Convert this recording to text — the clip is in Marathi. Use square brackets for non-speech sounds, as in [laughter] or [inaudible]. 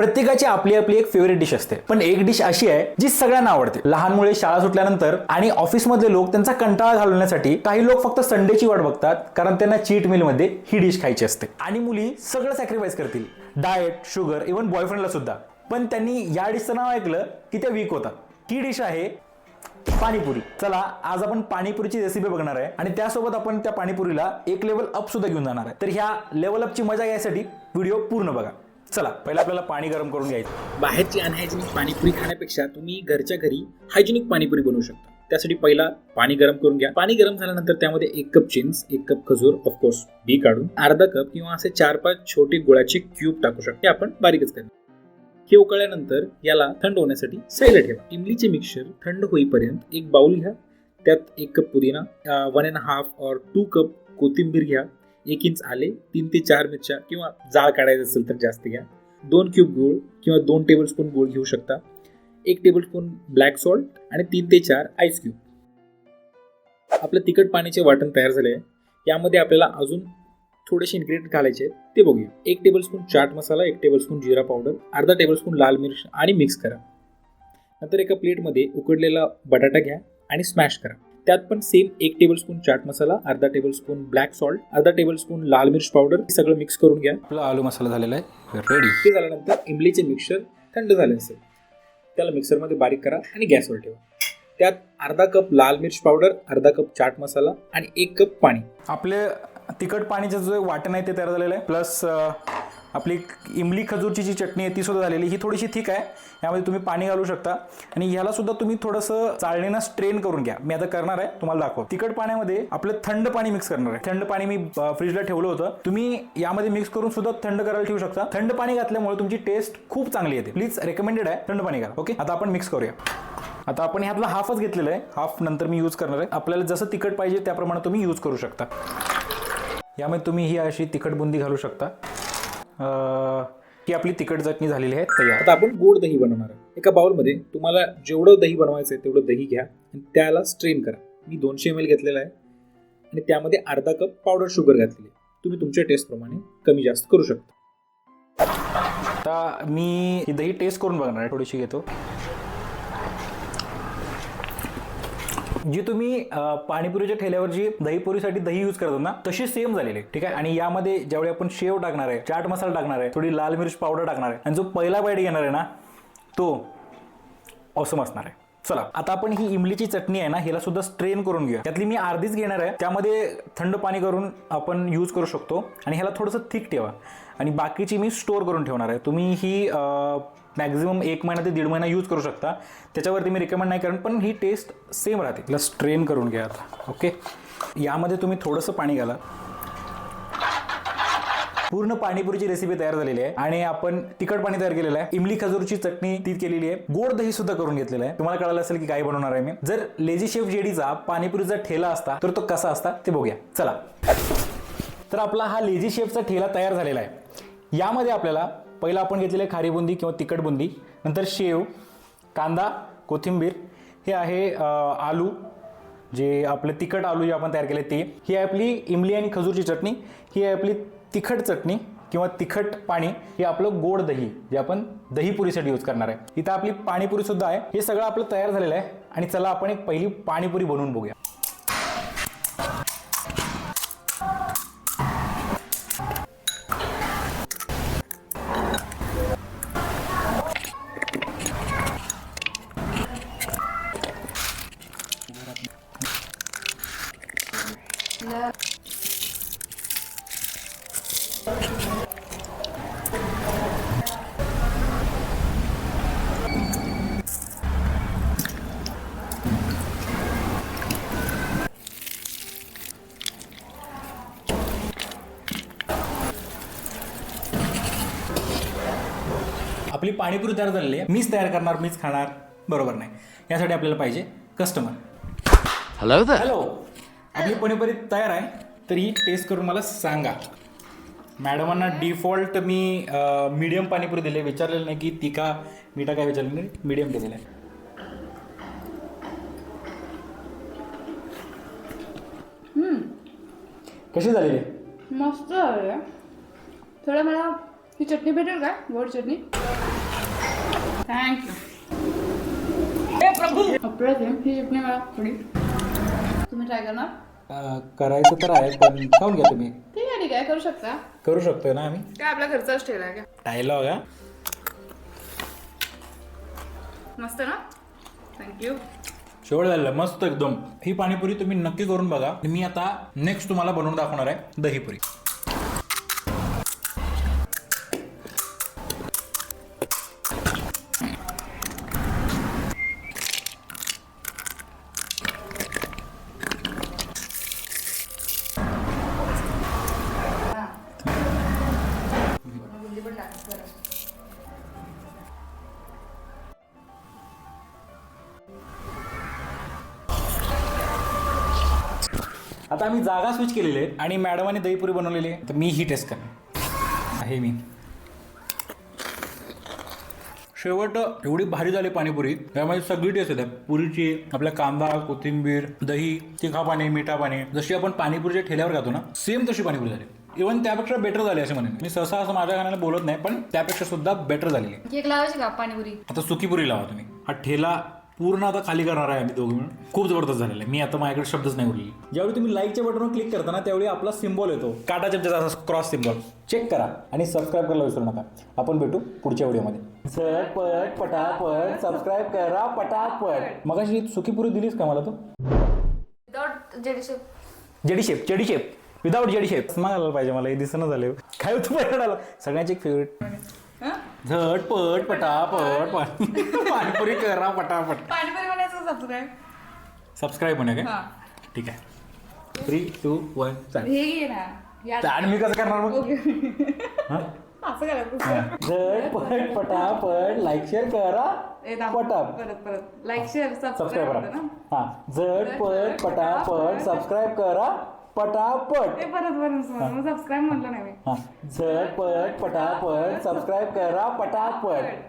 प्रत्येकाची आपली आपली एक फेवरेट डिश असते. पण एक डिश अशी आहे जी सगळ्यांना आवडते. लहान मुले शाळा सुटल्यानंतर आणि ऑफिसमधले लोक त्यांचा कंटाळा घालवण्यासाठी काही लोक फक्त संडेची वाट बघतात कारण त्यांना चीट मिलमध्ये ही डिश खायची असते. आणि मुली सगळं सॅक्रिफाईस करतील. डाएट शुगर इव्हन बॉयफ्रेंडला सुद्धा. पण त्यांनी या डिशचं नाव ऐकलं की त्या वीक होतात. ही डिश आहे पाणीपुरी. चला आज आपण पाणीपुरीची रेसिपी बघणार आहे आणि त्यासोबत आपण त्या पाणीपुरीला एक लेवल अप सुद्धा घेऊन जाणार आहे. तर ह्या लेवल अपची मजा घ्यायसाठी व्हिडिओ पूर्ण बघा. चला पहिला आपल्याला पाणी गरम करून घ्यायचं. बाहेरची अनहायजेनिक पाणीपुरी खाण्यापेक्षा तुम्ही घरच्या घरी हायजेनिक पाणीपुरी बनवू शकता. त्यासाठी पहिला पाणी गरम करून घ्या. पाणी गरम झाल्यानंतर त्यामध्ये एक कप चिंच एक कप खजूर ऑफकोर्स बी काढून अर्धा कप किंवा असे चार पाच छोटे गुळाचे क्यूब टाकू शकतो. आपण बारीकच करणार हे उकळल्यानंतर याला थंड होण्यासाठी साईडला ठेवा. इमलीचे मिक्सर थंड होईपर्यंत एक बाउल घ्या. त्यात एक कप पुदिना वन अँड हाफ और टू कप कोथिंबीर घ्या. एक इंच आले तीन ते चार मिरच्या किंवा जाळ काढायचं असेल तर जास्त घ्या. दोन क्यूब गूळ किंवा दोन टेबलस्पून गूळ घेऊ शकता. एक टेबलस्पून ब्लॅक सॉल्ट आणि तीन ते चार आईस क्यूब आपलं तिखट पाण्याचे वाटण तयार झाले आहे. यामध्ये आपल्याला अजून थोडेसे इन्ग्रेडियंट घालायचे आहेत ते बघूया. एक टेबलस्पून चाट मसाला एक टेबलस्पून जिरा पावडर अर्धा टेबलस्पून लाल मिरच आणि मिक्स करा. नंतर एका प्लेटमध्ये उकडलेला बटाटा घ्या आणि स्मॅश करा. त्यात पण सेम एक टेबलस्पून चाट मसाला अर्धा टेबलस्पून ब्लॅक सॉल्ट अर्धा टेबलस्पून लाल मिर्च पावडर हे सगळं मिक्स करून घ्या. आपला आलू मसाला झालेला आहे. रेडी ते झाल्यानंतर इमलीचे मिक्सर थंड झाले असेल त्याला मिक्सरमध्ये बारीक करा आणि गॅसवर ठेवा. त्यात अर्धा कप लाल मिर्च पावडर अर्धा कप चाट मसाला आणि एक कप पाणी. आपले तिखट पाणीचं जो वाटण आहे ते तयार झालेलं आहे. प्लस आपली इमली खजूरची जी चटणी आहे ती सुद्धा झालेली ही थोडीशी थिक आहे. यामध्ये तुम्ही पाणी घालू शकता. आणि ह्याला सुद्धा तुम्ही थोडंसं चाळणीनं स्ट्रेन करून घ्या. मी आता करणार आहे तुम्हाला दाखव तिखट पाण्यामध्ये आपलं थंड पाणी मिक्स करणार आहे. थंड पाणी मी फ्रीजला ठेवलं होतं. तुम्ही यामध्ये मिक्स करून सुद्धा थंड करायला ठेवू शकता. थंड पाणी घातल्यामुळे तुमची टेस्ट खूप चांगली येते. प्लीज रेकमेंडेड आहे थंड पाणी घाला. ओके आता आपण मिक्स करूया. आता आपण ह्यातला हाफच घेतलेला आहे. हाफ नंतर मी यूज करणार आहे. आपल्याला जसं तिखट पाहिजे त्याप्रमाणे तुम्ही यूज करू शकता. यामध्ये तुम्ही ही अशी तिखट बुंदी घालू शकता. ही आपली तिखट चटणी झालेली आहे तयार. आता आपण गोड दही बनवणार आहे. एका बाउलमध्ये तुम्हाला जेवढं दही बनवायचं आहे तेवढं दही घ्या आणि त्याला स्ट्रेन करा. मी दोनशे एम एल घेतलेला आहे आणि त्यामध्ये अर्धा कप पावडर शुगर घातलेली आहे. तुम्ही तुमच्या टेस्टप्रमाणे कमी जास्त करू शकता. आता मी ही दही टेस्ट करून बघणार आहे थोडीशी घेतो. जी तुम्ही पाणीपुरीच्या ठेल्यावर जी दहीपुरीसाठी दही यूज करतो ना तशी सेम झालेली. आहे ठीक आहे? आणि यामध्ये ज्यावेळी आपण शेव टाकणार आहे चाट मसाला टाकणार आहे थोडी लाल मिरची पावडर टाकणार आहे आणि जो पहिला बाईट घेणार आहे ना तो ऑसम असणार आहे. चला आता आपण ही इमलीची चटणी आहे ना हिला सुद्धा स्ट्रेन करून घेऊया. त्यातली मी अर्धीच घेणार आहे त्यामध्ये थंड पाणी करून आपण यूज करू शकतो आणि ह्याला थोडंसं थिक ठेवा. आणि बाकीची मी स्टोअर करून ठेवणार आहे. तुम्ही ही मॅक्झिमम एक महिना ते दीड महिना यूज करू शकता. त्याच्यावरती मी रिकमेंड नाही कारण पण ही टेस्ट सेम राहते. तिला स्ट्रेन करून घ्या आता. ओके यामध्ये तुम्ही थोडंसं पाणी घाला. पूर्ण पाणीपुरीची रेसिपी तयार झालेली आहे. आणि आपण तिखट पाणी तयार केलेलं आहे. इमली खजूरची चटणी ती केलेली आहे. गोड दही सुद्धा करून घेतलेलं आहे. तुम्हाला कळालं असेल की काय बनवणार आहे मी. जर लेझी शेफ जेडीचा पाणीपुरीचा ठेला असता तर तो कसा असता ते बघूया. चला. तर आपला हा लेझी शेफचा ठेला तयार झालेला आहे. यामध्ये आपल्याला पहिला आपण घेतलेलं आहे खारी बुंदी किंवा तिखट बुंदी नंतर शेव कांदा कोथिंबीर हे आहे आलू जे आपलं तिखट आलू जे आपण तयार केले ते. ही आहे आपली इमली आणि खजूरची चटणी ही आहे आपली तिखट चटणी किंवा तिखट पाणी हे आपलं गोड दही जे आपण दहीपुरीसाठी यूज करणार आहे. इथं आपली पाणीपुरी सुद्धा आहे. हे सगळं आपलं तयार झालेलं आहे आणि चला आपण एक पहिली पाणीपुरी बनवून बघूया. आपली पाणीपुरी तयार झालेली आहे. मीच तयार करणार मीच खाणार. बरोबर नाही. यासाठी आपल्याला पाहिजे कस्टमर there. हॅलो आपली पाणीपुरी तयार आहे तर ही टेस्ट करून मला सांगा. मॅडमांना डिफॉल्ट मी मीडियम पाणीपुरी दिले विचारलेलं नाही की तिखा मिठा काय विचारलं नाही. मीडियम दिलेलं आहे. कशी झालेली आहे मस्त झालं थोडं मला ही चटणी भेटेल का? गोड चटणी? थँक्यू अप्रतिम ही चटणी मला थोडी. तुम्ही ट्राय करणार? करायचं तर आहे पण खाऊन घ्या तुम्ही. ठीक आहे ठीक आहे. करू शकता. करू शकतोय ना आम्ही? काय आपल्या घरचाच ठेला आहे का डायलॉग हा? मस्त ना? थँक्यू शेवट झालेलं मस्त एकदम. ही पाणीपुरी तुम्ही नक्की करून बघा. मी आता नेक्स्ट तुम्हाला बनवून दाखवणार आहे दहीपुरी. आता आम्ही जागा स्विच केलेली आहे आणि मॅडमाने दहीपुरी बनवलेली आहे. तर मी ही टेस्ट करणार. आहे मी. शेवट एवढी भारी झाली पाणीपुरी. त्यामध्ये सगळी टेस्ट येते पुरीची आपल्या कांदा कोथिंबीर दही तिखा पाणी मिठा पाणी. जशी आपण पाणीपुरीच्या ठेल्यावर खातो ना सेम तशी पाणीपुरी झाली. इव्हन त्यापेक्षा बेटर झाली असं म्हणेन मी सहसा असं माझ्या गाण्याला बोलत नाही पण त्यापेक्षा सुद्धा बेटर झालेली आहे. केक लावायची का पाणीपुरी. आता सुकीपुरी लावा तुम्ही. हा ठेला पूर्ण आता खाली करणार आहे आम्ही दोघं मिळून. खूप जबरदस्त झालेला आहे. मी आता माझ्याकडे शब्दच नाही उरले ज्यावेळी तुम्ही लाईकच्या बटनवर क्लिक करता ना त्यावेळी आपला सिम्बॉल येतो. काटा चमच्याचा असा क्रॉस सिम्बॉल चेक करा आणि सबस्क्राईब करायला विसरू नका. आपण भेटू पुढच्या व्हिडिओमध्ये झटपट पटापट सबस्क्राईब करा पटापट. मग अशी सुकीपुरी दिलीस का मला तू? Without JD shape JD shape JD shape without JD shape मागायला पाहिजे मला हे दिसणं झालं काय होतं पहिल्यांदा सगळ्यांची एक फेवरेट झटपट पटापट [laughs] पाणीपुरी करा पटापट. पाणीपुरी सबस्क्राईब सबस्क्राईब होणे काय? हा. ठीक आहे. थ्री टू वन चालेल हे घे ना. या. आणि मी कसं करणार मग? ओके. हा? असं करायचं हा. झटपट पटापट. लाईक शेअर करा. थांब. पटाप परत परत. लाईक शेअर सबस्क्राईब सबस्क्राईब करा. ना? हा. झटपट पटापट. सबस्क्राईब करा. पटापट. ते परत परत सबस्क्राईब म्हटलं नाही मी. हा. झटपट पटापट. सबस्क्राईब करा पटापट.